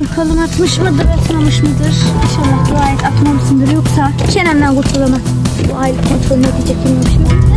Bakalım atmış mıdır, atmamış mıdır? İnşallah dua et atmamışsındır. Yoksa çenemden kurtulamam. Bu aylık kontrol ne diyecek bilmiyorum.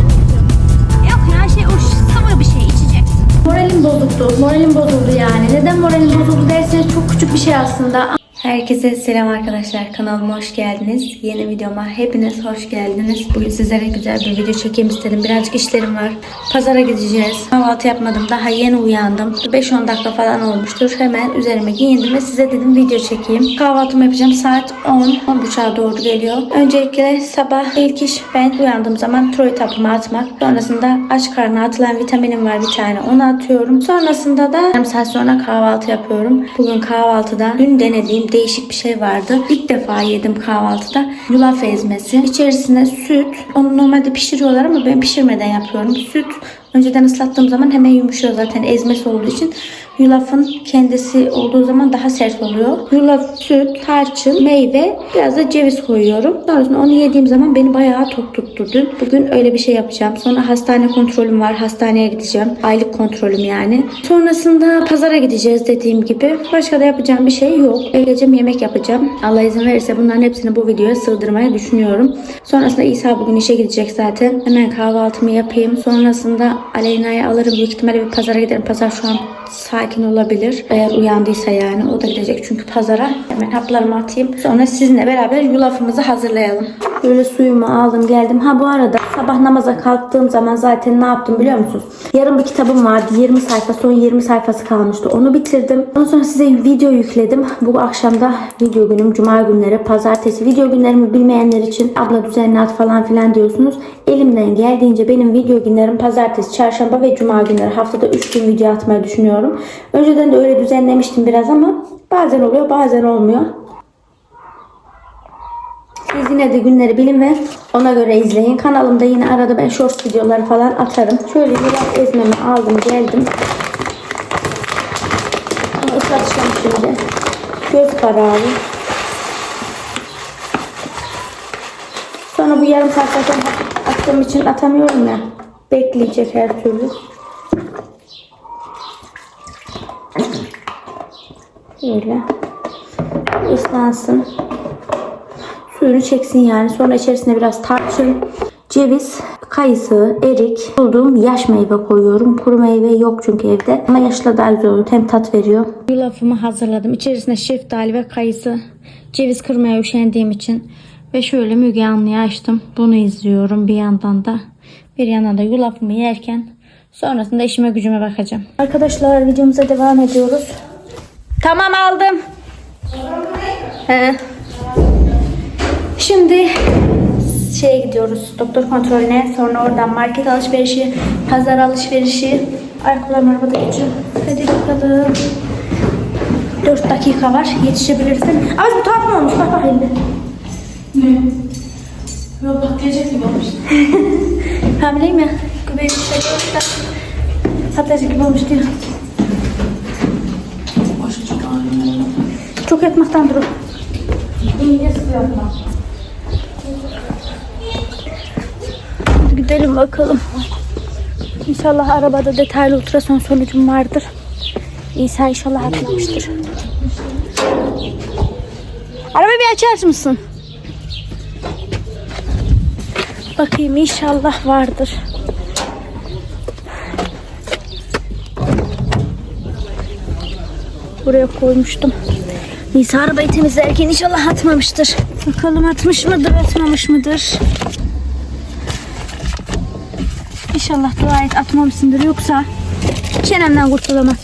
Yok ya şey o sıvı bir şey içeceksin. Moralim bozuktu. Moralim bozuldu yani. Neden moralim bozuldu derseniz çok küçük bir şey aslında. Herkese selam arkadaşlar. Kanalıma hoş geldiniz. Yeni videoma hepiniz hoş geldiniz. Bugün sizlere güzel bir video çekeyim istedim. Birazcık işlerim var. Pazara gideceğiz. Kahvaltı yapmadım. Daha yeni uyandım. 5-10 dakika falan olmuştur. Hemen üzerime giyindim ve size dedim video çekeyim. Kahvaltımı yapacağım. Saat 10. 10.30'a doğru geliyor. Öncelikle sabah ilk iş ben uyandığım zaman troy tapımı atmak. Sonrasında aç karnına atılan vitaminim var bir tane. Onu atıyorum. Sonrasında da yarım saat sonra kahvaltı yapıyorum. Bugün kahvaltıda dün denediğim değişik bir şey vardı. İlk defa yedim kahvaltıda. Yulaf ezmesi. İçerisine süt. Onu normalde pişiriyorlar ama ben pişirmeden yapıyorum. Süt önceden ıslattığım zaman hemen yumuşuyor zaten ezmesi olduğu için. Yulafın kendisi olduğu zaman daha sert oluyor. Yulaf, süt, tarçın, meyve, biraz da ceviz koyuyorum. Sonrasında onu yediğim zaman beni bayağı tok tuttu. Bugün öyle bir şey yapacağım. Sonra hastane kontrolüm var. Hastaneye gideceğim. Aylık kontrolüm yani. Sonrasında pazara gideceğiz dediğim gibi. Başka da yapacağım bir şey yok. Eve geleceğim yemek yapacağım. Allah izin verirse bunların hepsini bu videoya sığdırmayı düşünüyorum. Sonrasında İsa bugün işe gidecek zaten. Hemen kahvaltımı yapayım. Sonrasında Aleyna'yı alırım. Büyük ihtimalle bir pazara giderim. Pazar şu an sakin olabilir. Eğer uyandıysa yani o da gidecek çünkü pazara. Hemen haplarımı atayım. Sonra sizinle beraber yulafımızı hazırlayalım. Böyle suyumu aldım geldim. Ha bu arada sabah namaza kalktığım zaman zaten ne yaptım biliyor musunuz? Yarın bir kitabım vardı. 20 sayfa son 20 sayfası kalmıştı. Onu bitirdim. Ondan sonra size video yükledim. Bu akşamda video günüm. Cuma günleri, pazartesi. Video günlerimi bilmeyenler için abla düzenli at falan filan diyorsunuz. Elimden geldiğince benim video günlerim pazartesi, çarşamba ve cuma günleri. Haftada 3 gün video atmayı düşünüyorum. Önceden de öyle düzenlemiştim biraz ama bazen oluyor bazen olmuyor. Siz yine de günleri bilin ve ona göre izleyin. Kanalımda yine arada ben short videoları falan atarım. Şöyle biraz ezmemi aldım geldim. Ama ıslatacağım şimdi. Göz kararı. Sonra bu yarım saat zaten attığım için atamıyorum ya. Bekleyecek her türlü. Böyle. Islansın. Suyunu çeksin yani. Sonra içerisine biraz tarçın, ceviz, kayısı, erik, bulduğum yaş meyve koyuyorum. Kuru meyve yok çünkü evde. Ama yaşla daha güzel olur. Hem tat veriyor. Yulafımı hazırladım. İçerisine şeftali ve kayısı, ceviz kırmaya üşendiğim için. Ve şöyle Müge Anlı'yı açtım. Bunu izliyorum bir yandan da. Bir yandan da yulafımı yerken sonrasında işime gücüme bakacağım. Arkadaşlar videomuza devam ediyoruz. Tamam aldım. He. Şeye gidiyoruz doktor kontrolüne sonra oradan market alışverişi pazar alışverişi. Ayakkabılarım arabada geçiyor. Hadi bakalım. 4 dakika var yetişebilirsin. Ama bu tuhaf mı olmuş? Bak bakayım bir Yok patlayacak gibi olmuş. hamileyim ya. Göbeğim şey da. Patlayacak gibi olmuş diyor. Başı çok ağrıyor. çok yatmaktan durun. Sıkıyor yapma. Gidelim bakalım. İnşallah arabada detaylı ultrason sonucum vardır. İsa inşallah atmamıştır. Arabayı bir açar mısın? Bakayım inşallah vardır. Buraya koymuştum. Nisa arabayı temizlerken inşallah atmamıştır. Bakalım atmış mıdır, atmamış mıdır? İnşallah dua et atmamışsındır yoksa çenemden kurtulamam.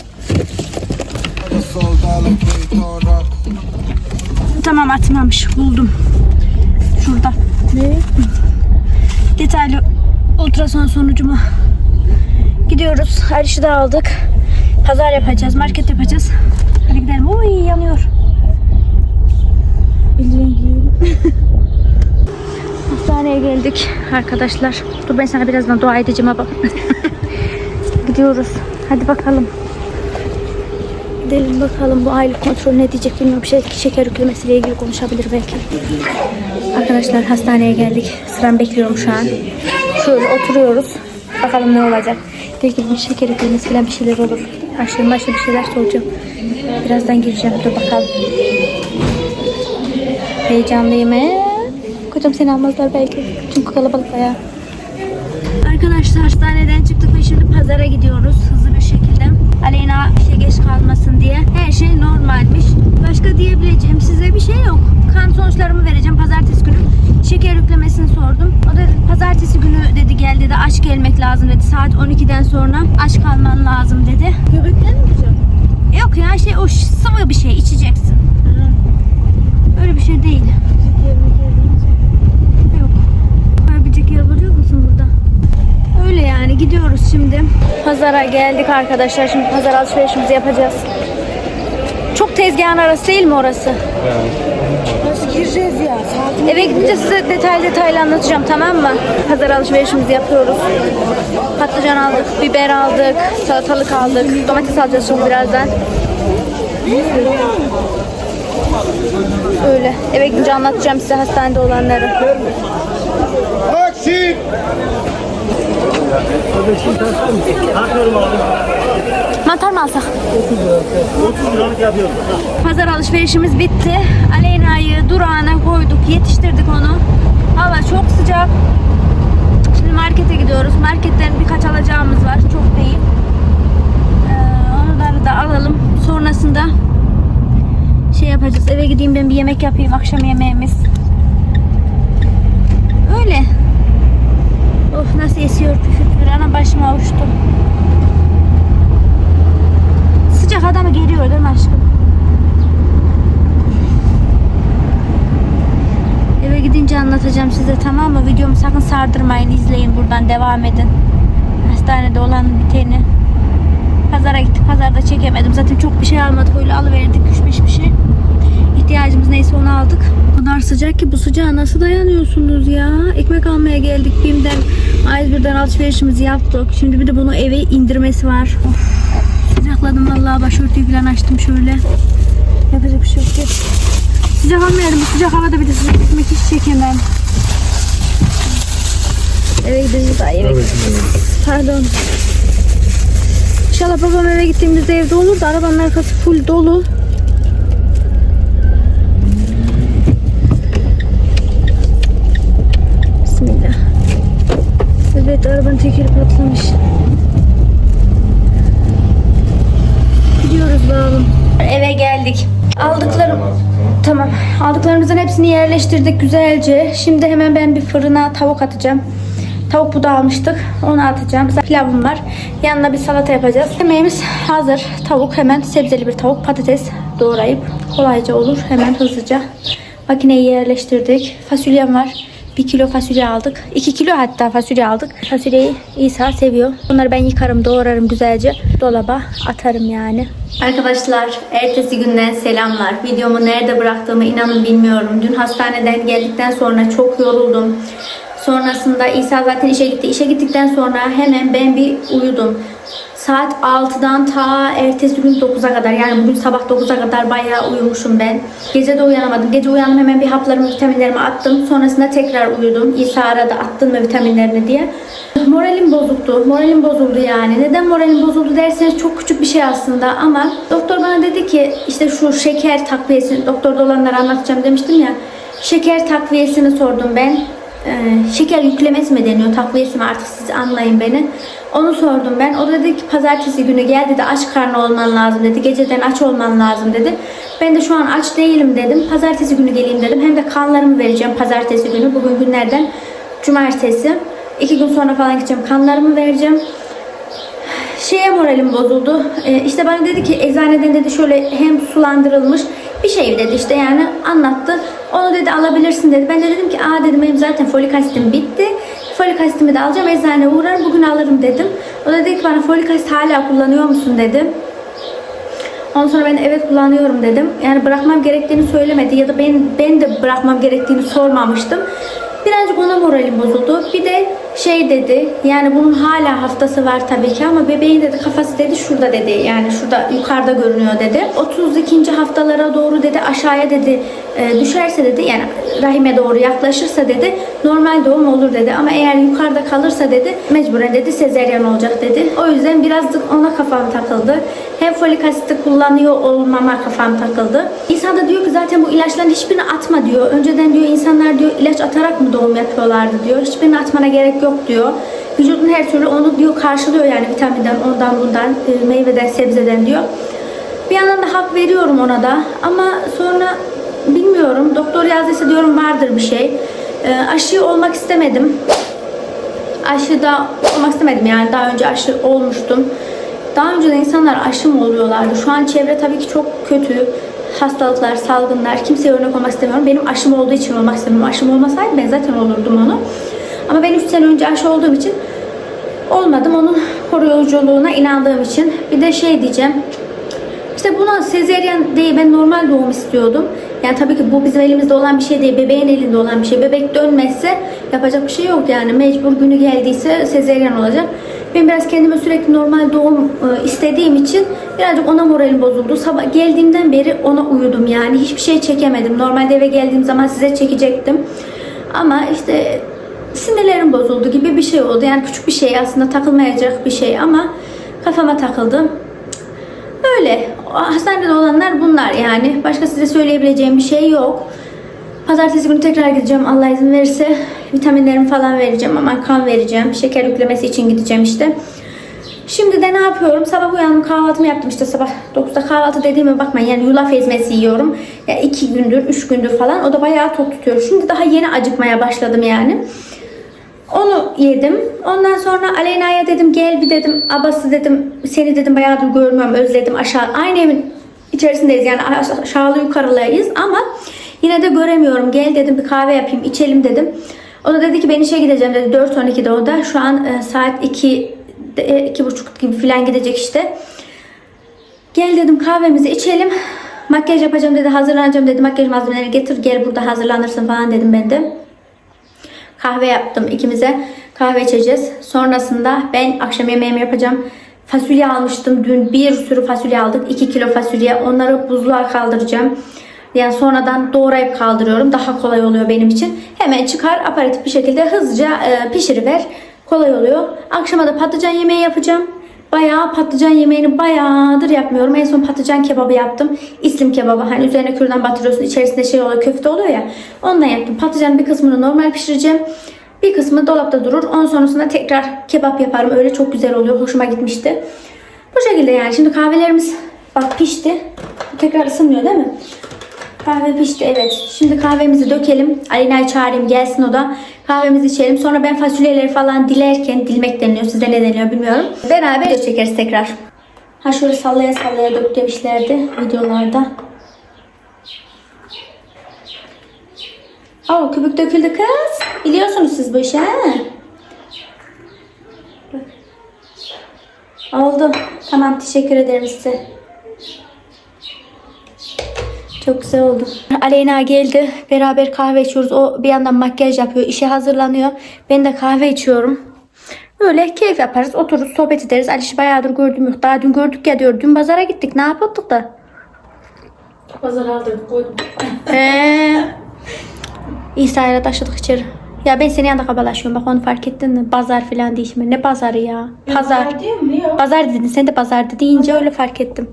Tamam atmamış buldum. Şurada. Ne? Detaylı ultrason sonucumu. Gidiyoruz. Her işi de aldık. Pazar yapacağız, market yapacağız. Hadi gidelim. Uy yanıyor. Bildiğin gibi. Geldik arkadaşlar. Dur ben sana birazdan dua edeceğim ama. Gidiyoruz. Hadi bakalım. Gidelim bakalım bu aylık kontrol ne diyecek bilmiyorum. Şey, şeker yüklemesiyle ilgili konuşabilir belki. Arkadaşlar hastaneye geldik. Sıram bekliyorum şu an. Şöyle oturuyoruz. Bakalım ne olacak. Belki bir şeker yüklemesi falan bir şeyler olur. Aşırı başka bir şeyler soracağım. Birazdan gireceğim. Dur bakalım. Heyecanlıyım. Ee? Kocam seni almazlar belki. Çünkü kalabalık bayağı. Arkadaşlar hastaneden çıktık ve şimdi pazara gidiyoruz hızlı bir şekilde. Aleyna işe geç kalmasın diye. Her şey normalmiş. Başka diyebileceğim size bir şey yok. Kan sonuçlarımı vereceğim pazartesi günü. Şeker yüklemesini sordum. O da pazartesi günü dedi gel dedi aç gelmek lazım dedi. Saat 12'den sonra aç kalman lazım dedi. Göbekten mi hocam? Yok ya şey o sıvı bir şey içeceksin. Öyle bir şey değil. Yok. Koyabilecek yer buluyor musun burada? Öyle yani gidiyoruz şimdi. Pazara geldik arkadaşlar. Şimdi pazar alışverişimizi yapacağız. Çok tezgahın arası değil mi orası? Nasıl gireceğiz ya? Eve gidince size detaylı detaylı anlatacağım tamam mı? Pazar alışverişimizi yapıyoruz. Patlıcan aldık, biber aldık, salatalık aldık. Domates alacağız şimdi birazdan. Öyle. Eve gidince anlatacağım size hastanede olanları. Taksim! Mantar mı alsak? 30 liralık yapıyorum. Pazar alışverişimiz bitti. Aleyna'yı durağına koyduk, yetiştirdik onu. Hava çok sıcak. Şimdi markete gidiyoruz. Marketten birkaç alacağımız var. Çok değil. Ee, onları da alalım. Sonrasında şey yapacağız. Eve gideyim ben bir yemek yapayım. Akşam yemeğimiz. Öyle. Of nasıl esiyor püfür Ana başıma avuştu. Sıcak adamı geriyor değil mi aşkım? Eve gidince anlatacağım size tamam mı? Videomu sakın sardırmayın. izleyin buradan devam edin. Hastanede olan biteni. Pazara gittik. Pazarda çekemedim. Zaten çok bir şey almadık. Öyle alıverdik. 3-5 bir şey. İhtiyacımız neyse onu aldık. O kadar sıcak ki bu sıcağa nasıl dayanıyorsunuz ya? Ekmek almaya geldik. Bim'den, A101'den alışverişimizi yaptık. Şimdi bir de bunu eve indirmesi var. Of, sıcakladım vallahi başörtüyü falan açtım şöyle. Yapacak bir şey yok. Sıcak almayalım. Bu sıcak havada bir de sıcak ekmek hiç çekemem. Eve gideceğiz. Ay eve gideceğiz. Pardon. İnşallah babam eve gittiğimizde evde olur da arabanın arkası full dolu. Evet arabanın tekeri patlamış. Gidiyoruz bakalım. Eve geldik. Aldıklarım Tamam. Aldıklarımızın hepsini yerleştirdik güzelce. Şimdi hemen ben bir fırına tavuk atacağım. Tavuk budu almıştık. Onu atacağım. Pilavım var. Yanına bir salata yapacağız. Yemeğimiz hazır. Tavuk hemen sebzeli bir tavuk. Patates doğrayıp kolayca olur. Hemen hızlıca. Makineyi yerleştirdik. Fasulyem var. 1 kilo fasulye aldık. 2 kilo hatta fasulye aldık. Fasulyeyi İsa seviyor. Bunları ben yıkarım, doğrarım güzelce. Dolaba atarım yani. Arkadaşlar, ertesi günden selamlar. Videomu nerede bıraktığımı inanın bilmiyorum. Dün hastaneden geldikten sonra çok yoruldum. Sonrasında İsa zaten işe gitti. İşe gittikten sonra hemen ben bir uyudum. Saat 6'dan ta ertesi gün 9'a kadar yani bugün sabah 9'a kadar bayağı uyumuşum ben. Gece de uyanamadım. Gece uyandım hemen bir haplarımı vitaminlerimi attım. Sonrasında tekrar uyudum. İsa aradı attın mı vitaminlerini diye. Moralim bozuktu. Moralim bozuldu yani. Neden moralim bozuldu derseniz çok küçük bir şey aslında ama doktor bana dedi ki işte şu şeker takviyesi doktorda olanları anlatacağım demiştim ya. Şeker takviyesini sordum ben. Ee, şeker yüklemesi mi deniyor, takviyesi mi artık siz anlayın beni. Onu sordum ben. O da dedi ki pazartesi günü gel dedi aç karnı olman lazım dedi. Geceden aç olman lazım dedi. Ben de şu an aç değilim dedim. Pazartesi günü geleyim dedim. Hem de kanlarımı vereceğim pazartesi günü. Bugün günlerden cumartesi. İki gün sonra falan gideceğim. Kanlarımı vereceğim şeye moralim bozuldu. Ee, işte bana dedi ki eczaneden dedi şöyle hem sulandırılmış bir şey dedi işte yani anlattı. Onu dedi alabilirsin dedi. Ben de dedim ki aa dedim benim zaten folik asitim bitti. Folik asitimi de alacağım eczaneye uğrar bugün alırım dedim. O da dedi ki bana folik asit hala kullanıyor musun dedi. Ondan sonra ben evet kullanıyorum dedim. Yani bırakmam gerektiğini söylemedi ya da ben ben de bırakmam gerektiğini sormamıştım. Birazcık ona moralim bozuldu. Bir de şey dedi yani bunun hala haftası var tabii ki ama bebeğin dedi kafası dedi şurada dedi yani şurada yukarıda görünüyor dedi. 32. haftalara doğru dedi aşağıya dedi e, düşerse dedi yani rahime doğru yaklaşırsa dedi normal doğum olur dedi ama eğer yukarıda kalırsa dedi mecburen dedi sezeryan olacak dedi. O yüzden birazcık ona kafam takıldı. Hem folik asiti kullanıyor olmama kafam takıldı. İsa da diyor ki zaten bu ilaçların hiçbirini atma diyor. Önceden diyor insanlar diyor ilaç atarak mı doğum yapıyorlardı diyor. Hiçbirini atmana gerek yok diyor. Vücudun her türlü onu diyor karşılıyor yani vitaminden ondan bundan e, meyveden sebzeden diyor. Bir yandan da hak veriyorum ona da ama sonra bilmiyorum doktor yazdıysa diyorum vardır bir şey. Ee, aşı olmak istemedim. Aşı da olmak istemedim yani daha önce aşı olmuştum. Daha önce de insanlar aşı mı oluyorlardı? Şu an çevre tabii ki çok kötü. Hastalıklar, salgınlar. Kimseye örnek olmak istemiyorum. Benim aşım olduğu için olmak istemiyorum. Aşım olmasaydı ben zaten olurdum onu. Ama ben 3 sene önce aşı olduğum için olmadım. Onun koruyuculuğuna inandığım için. Bir de şey diyeceğim. İşte buna sezeryen değil ben normal doğum istiyordum. Yani tabii ki bu bizim elimizde olan bir şey değil. Bebeğin elinde olan bir şey. Bebek dönmezse yapacak bir şey yok yani. Mecbur günü geldiyse sezeryen olacak. Ben biraz kendime sürekli normal doğum e, istediğim için birazcık ona moralim bozuldu. Sabah geldiğimden beri ona uyudum yani. Hiçbir şey çekemedim. Normalde eve geldiğim zaman size çekecektim. Ama işte sinirlerim bozuldu gibi bir şey oldu. Yani küçük bir şey aslında takılmayacak bir şey ama kafama takıldı. Öyle. Hastanede olanlar bunlar yani. Başka size söyleyebileceğim bir şey yok. Pazartesi günü tekrar gideceğim Allah izin verirse. Vitaminlerimi falan vereceğim ama kan vereceğim. Şeker yüklemesi için gideceğim işte. Şimdi de ne yapıyorum? Sabah uyandım kahvaltımı yaptım işte sabah 9'da kahvaltı dediğime bakmayın yani yulaf ezmesi yiyorum. Ya yani 2 gündür 3 gündür falan o da bayağı tok tutuyor. Şimdi daha yeni acıkmaya başladım yani. Onu yedim. Ondan sonra Aleyna'ya dedim gel bir dedim. Abası dedim seni dedim bayağıdır görmüyorum özledim aşağı. Aynı evin içerisindeyiz yani aşağılı yukarılıyız ama yine de göremiyorum. Gel dedim bir kahve yapayım içelim dedim. O da dedi ki ben işe gideceğim dedi 4.12'de o da. Şu an e, saat 2 iki buçuk gibi falan gidecek işte. Gel dedim kahvemizi içelim. Makyaj yapacağım dedi hazırlanacağım dedi. Makyaj malzemeleri getir gel burada hazırlanırsın falan dedim ben de. Kahve yaptım ikimize. Kahve içeceğiz. Sonrasında ben akşam yemeğimi yapacağım. Fasulye almıştım. Dün bir sürü fasulye aldık. 2 kilo fasulye. Onları buzluğa kaldıracağım. Yani sonradan doğrayıp kaldırıyorum. Daha kolay oluyor benim için. Hemen çıkar aparatif bir şekilde hızlıca e, pişiriver. Kolay oluyor. Akşama da patlıcan yemeği yapacağım. Bayağı patlıcan yemeğini bayağıdır yapmıyorum. En son patlıcan kebabı yaptım. İslim kebabı. Hani üzerine kürdan batırıyorsun. içerisinde şey oluyor köfte oluyor ya. Ondan yaptım. Patlıcanın bir kısmını normal pişireceğim. Bir kısmı dolapta durur. Ondan sonrasında tekrar kebap yaparım. Öyle çok güzel oluyor. Hoşuma gitmişti. Bu şekilde yani. Şimdi kahvelerimiz bak pişti. Tekrar ısınmıyor değil mi? Kahve pişti evet. Şimdi kahvemizi dökelim. Alina'yı çağırayım gelsin o da. Kahvemizi içelim. Sonra ben fasulyeleri falan dilerken dilmek deniliyor. Sizde ne deniyor bilmiyorum. Beraber çekeriz tekrar. Ha şöyle sallaya sallaya dök demişlerdi videolarda. Aa köpük döküldü kız. Biliyorsunuz siz bu işi ha? Oldu. Tamam teşekkür ederim size. Çok güzel oldu. Aleyna geldi. Beraber kahve içiyoruz. O bir yandan makyaj yapıyor. işe hazırlanıyor. Ben de kahve içiyorum. Öyle keyif yaparız. Otururuz sohbet ederiz. Aliş'i bayağıdır gördüm yok. Daha dün gördük ya diyor. Dün pazara gittik. Ne yapıyorduk da? Pazar aldım koydum. Eee. İsa'yla taşıdık içeri. Ya ben senin yanında kabalaşıyorum. Bak onu fark ettin mi? Pazar falan değil şimdi. Ne pazarı ya? Pazar. Değil mi? Yok. Pazar dedin. Sen de pazardı deyince öyle fark ettim.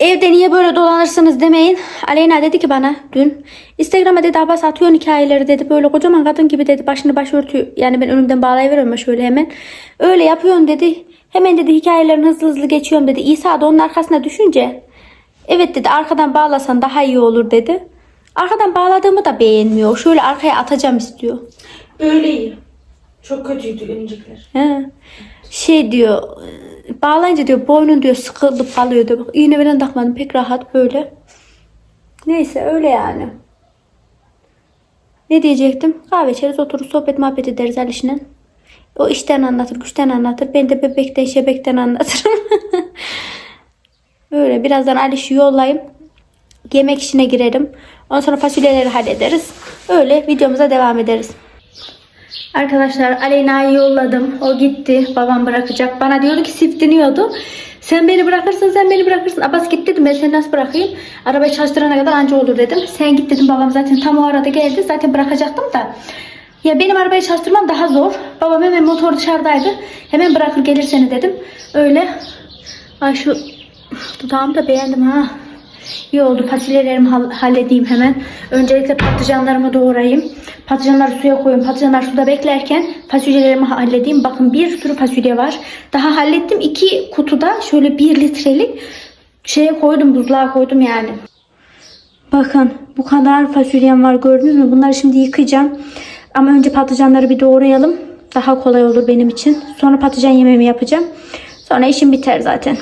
Evde niye böyle dolanırsınız demeyin. Aleyna dedi ki bana dün. Instagram'a dedi Abbas atıyorsun hikayeleri dedi. Böyle kocaman kadın gibi dedi. Başını başörtü yani ben önümden bağlayıveriyorum şöyle hemen. Öyle yapıyorsun dedi. Hemen dedi hikayelerini hızlı hızlı geçiyorum dedi. İsa da onun arkasına düşünce. Evet dedi arkadan bağlasan daha iyi olur dedi. Arkadan bağladığımı da beğenmiyor. Şöyle arkaya atacağım istiyor. Böyle iyi. Çok kötüydü öncekler. He. Şey diyor bağlayınca diyor boynun diyor sıkılıp kalıyor diyor. Bak iğne falan takmadım pek rahat böyle. Neyse öyle yani. Ne diyecektim? Kahve içeriz oturur sohbet muhabbet ederiz Aliş'le. O işten anlatır, güçten anlatır. Ben de bebekten, şebekten anlatırım. Öyle birazdan Aliş'i yollayayım. Yemek işine girerim. Ondan sonra fasulyeleri hallederiz. Öyle videomuza devam ederiz. Arkadaşlar Aleyna'yı yolladım. O gitti. Babam bırakacak. Bana diyordu ki siftiniyordu. Sen beni bırakırsın, sen beni bırakırsın. Abbas git dedim ben seni nasıl bırakayım? Arabayı çalıştırana kadar anca olur dedim. Sen git dedim babam zaten tam o arada geldi. Zaten bırakacaktım da. Ya benim arabayı çalıştırmam daha zor. Babam hemen motor dışarıdaydı. Hemen bırakır gelir seni dedim. Öyle. Ay şu dudağımı da beğendim ha. İyi oldu. Fasulyelerimi hall- halledeyim hemen. Öncelikle patlıcanlarımı doğrayayım. Patlıcanları suya koyayım. Patlıcanlar suda beklerken fasulyelerimi halledeyim. Bakın bir sürü fasulye var. Daha hallettim. iki kutuda şöyle bir litrelik şeye koydum. Buzluğa koydum yani. Bakın bu kadar fasulyem var gördünüz mü? Bunları şimdi yıkayacağım. Ama önce patlıcanları bir doğrayalım. Daha kolay olur benim için. Sonra patlıcan yemeğimi yapacağım. Sonra işim biter zaten.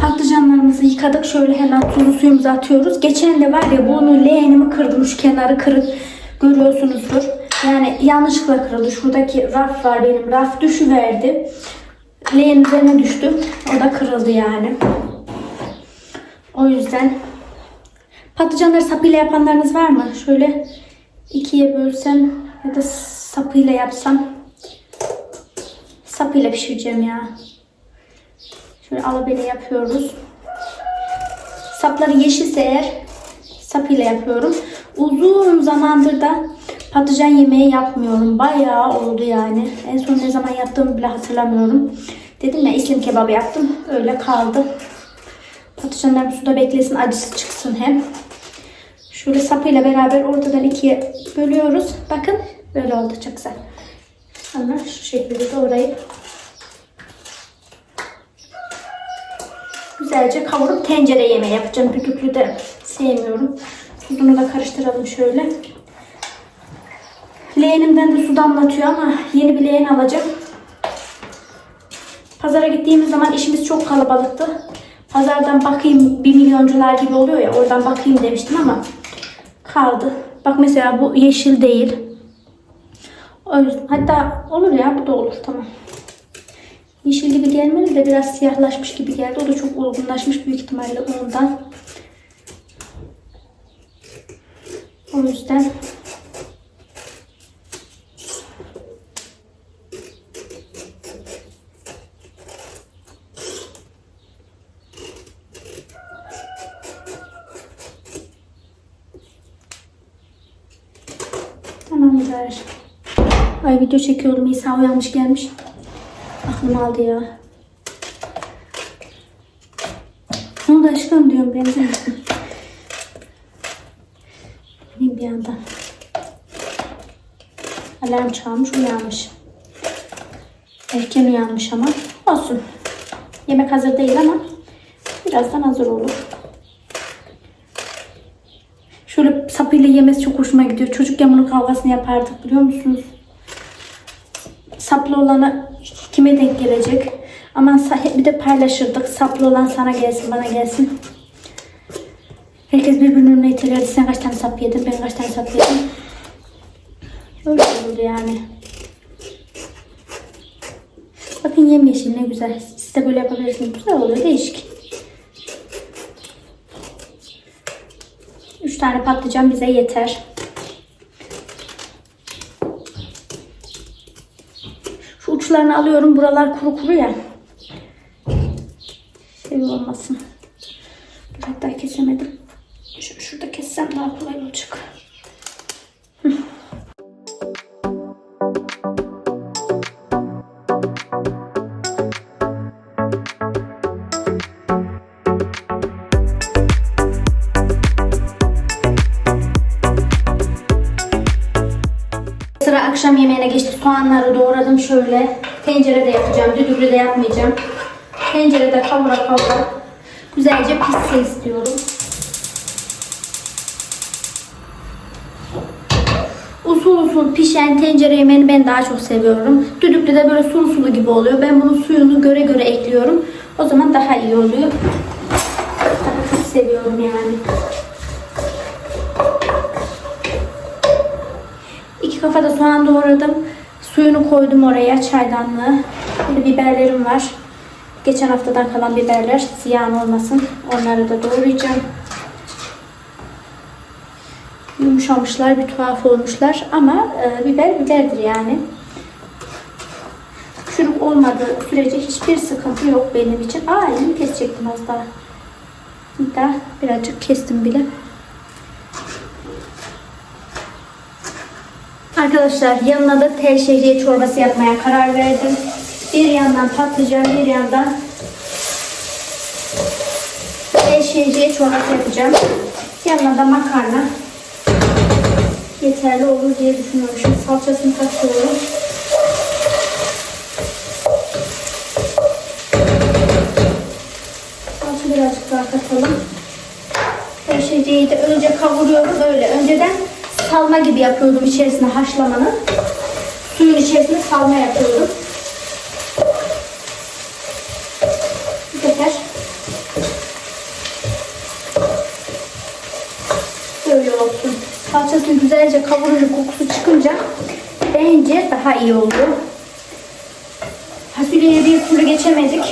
Patlıcanlarımızı yıkadık. Şöyle hemen tuzlu suyumuzu atıyoruz. Geçen de var ya bunu leğenimi kırdım. Şu kenarı kırık. Görüyorsunuzdur. Yani yanlışlıkla kırıldı. Şuradaki raf var benim. Raf düşüverdi. Leğen üzerine düştü. O da kırıldı yani. O yüzden patlıcanları sapıyla yapanlarınız var mı? Şöyle ikiye bölsem ya da sapıyla yapsam. Sapıyla pişireceğim ya. Şöyle alabele yapıyoruz. Sapları yeşilse eğer sapıyla yapıyorum. Uzun zamandır da patlıcan yemeği yapmıyorum. Bayağı oldu yani. En son ne zaman yaptığımı bile hatırlamıyorum. Dedim ya islim kebabı yaptım. Öyle kaldı. Patlıcanlar suda beklesin acısı çıksın hem. Şöyle sapıyla beraber ortadan ikiye bölüyoruz. Bakın böyle oldu çok güzel. Sonra şu şekilde doğrayıp Güzelce kavurup tencere yemeği yapacağım. Düdüklü de sevmiyorum. Bunu da karıştıralım şöyle. Leğenimden de su damlatıyor ama yeni bir leğen alacağım. Pazara gittiğimiz zaman işimiz çok kalabalıktı. Pazardan bakayım bir milyoncular gibi oluyor ya oradan bakayım demiştim ama kaldı. Bak mesela bu yeşil değil. Hatta olur ya bu da olur tamam. Yeşil gibi gelmedi de biraz siyahlaşmış gibi geldi. O da çok olgunlaşmış büyük ihtimalle ondan. O yüzden Tamamdır. Ay video çekiyordum. İsa uyanmış gelmiş. Aklım aldı ya. Ne oldu aşkım diyorum ben de. Bir yandan. Alarm çalmış uyanmış. Erken uyanmış ama olsun. Yemek hazır değil ama birazdan hazır olur. Şöyle sapıyla yemesi çok hoşuma gidiyor. Çocukken bunun kavgasını yapardık biliyor musunuz? saplı olanı kime denk gelecek? Aman sa- bir de paylaşırdık. Saplı olan sana gelsin, bana gelsin. Herkes birbirinin önüne itelerdi. Sen kaç tane sap yedin, ben kaç tane sap yedim. Öyle oldu yani. Bakın yemyeşil ne güzel. Siz de böyle yapabilirsiniz. Güzel oluyor, değişik. Üç tane patlıcan bize yeter. Şu uçlarını alıyorum. Buralar kuru kuru ya. Şey olmasın. Akşam yemeğine geçti. Soğanları doğradım şöyle. Tencerede yapacağım. Düdüklüde yapmayacağım. Tencerede kavura kavura. Güzelce pişsin istiyorum. Usul usul pişen tencere yemeğini ben daha çok seviyorum. Düdüklü de böyle sulu sulu gibi oluyor. Ben bunun suyunu göre göre ekliyorum. O zaman daha iyi oluyor. Seviyorum yani. İki kafada soğan doğradım. Suyunu koydum oraya çaydanlığı. Burada biberlerim var. Geçen haftadan kalan biberler ziyan olmasın. Onları da doğrayacağım. Yumuşamışlar, bir tuhaf olmuşlar ama e, biber biberdir yani. Çürük olmadığı sürece hiçbir sıkıntı yok benim için. Aa elimi kesecektim az daha. Daha birazcık kestim bile. Arkadaşlar yanına da tel şehriye çorbası yapmaya karar verdim. Bir yandan patlıcan, bir yandan tel şehriye çorbası yapacağım. Yanına da makarna yeterli olur diye düşünüyorum. Salçasını katıyorum. Salça birazcık daha katalım. Her şeyi de önce kavuruyorum öyle. Önceden salma gibi yapıyordum içerisine haşlamanın. Suyun içerisine salma yapıyordum. Bu sefer böyle olsun. Salçasını güzelce kavurunca kokusu çıkınca bence daha iyi oldu. Fasulyeye bir türlü geçemedik.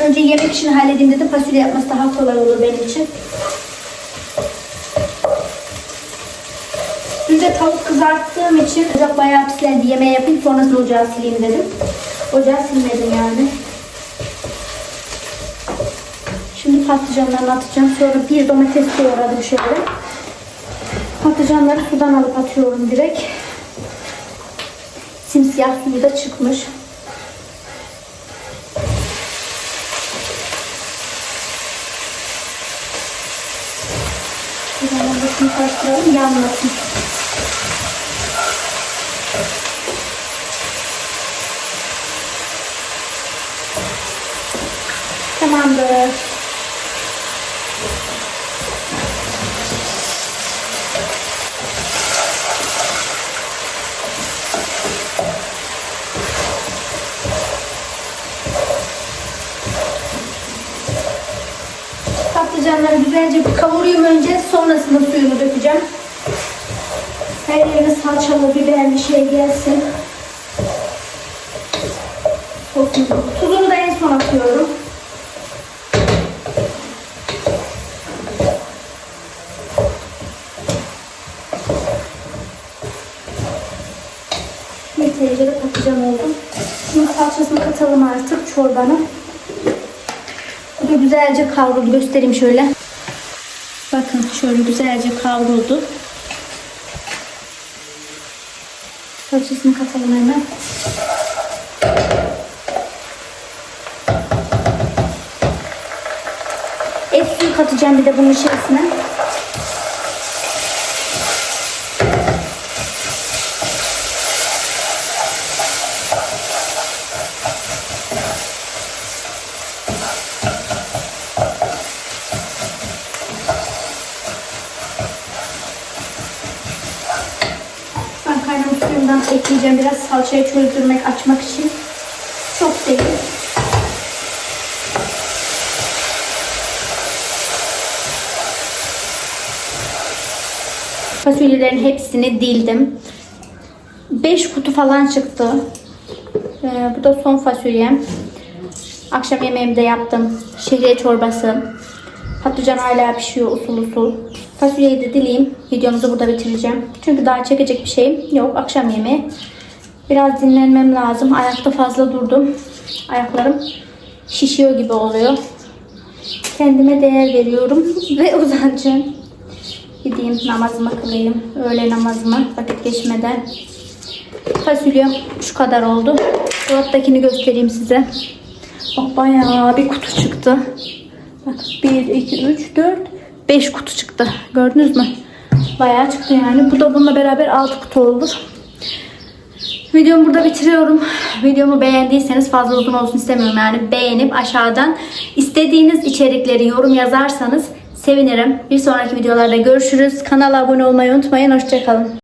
Önce yemek işini halledeyim dedim. Fasulye yapması daha kolay olur benim için. Dün de tavuk kızarttığım için ocak bayağı pislendi. Yemeği yapayım sonrasında ocağı sileyim dedim. Ocağı silmedim yani. Şimdi patlıcanlarını atacağım. Sonra bir domates doğradım şöyle. Patlıcanları sudan alıp atıyorum direkt. Simsiyah suyu da çıkmış. Biraz bakın karıştıralım yanmasın. Tamamdır. Patlıcanları güzelce bir kavurayım önce. Sonrasında suyunu dökeceğim. Her yerine salçalı, biberli şey gelsin. Sosunu- Tuzunu da en son atıyorum. Yeterince de patlıcan oldu. Şimdi salçasını katalım artık çorbanın. Bu da güzelce kavruldu. Göstereyim şöyle. Bakın şöyle güzelce kavruldu. Salçasını katalım hemen. Et suyu katacağım bir de bunun içerisine. Ben kaynamış suyundan ekleyeceğim biraz salçayı çözdürmek, açmak için. Çok değil. Fasulyelerin hepsini dildim. 5 kutu falan çıktı. Ee, bu da son fasulyem. Akşam yemeğimi de yaptım. Şehriye çorbası. Patlıcan hala pişiyor usul usul. Fasulyeyi de dileyim. Videomuzu burada bitireceğim. Çünkü daha çekecek bir şeyim yok. Akşam yemeği. Biraz dinlenmem lazım. Ayakta fazla durdum. Ayaklarım şişiyor gibi oluyor. Kendime değer veriyorum ve uzanacağım. Gideyim namazımı kılayım. Öğle namazımı vakit geçmeden. Fasulyem şu kadar oldu. Dolaptakini göstereyim size. Bak bayağı bir kutu çıktı. Bak 1, 2, 3, 4, 5 kutu çıktı. Gördünüz mü? Bayağı çıktı yani. Bu da bununla beraber 6 kutu oldu. Videomu burada bitiriyorum. Videomu beğendiyseniz fazla uzun olsun istemiyorum yani. Beğenip aşağıdan istediğiniz içerikleri yorum yazarsanız sevinirim. Bir sonraki videolarda görüşürüz. Kanala abone olmayı unutmayın. Hoşçakalın.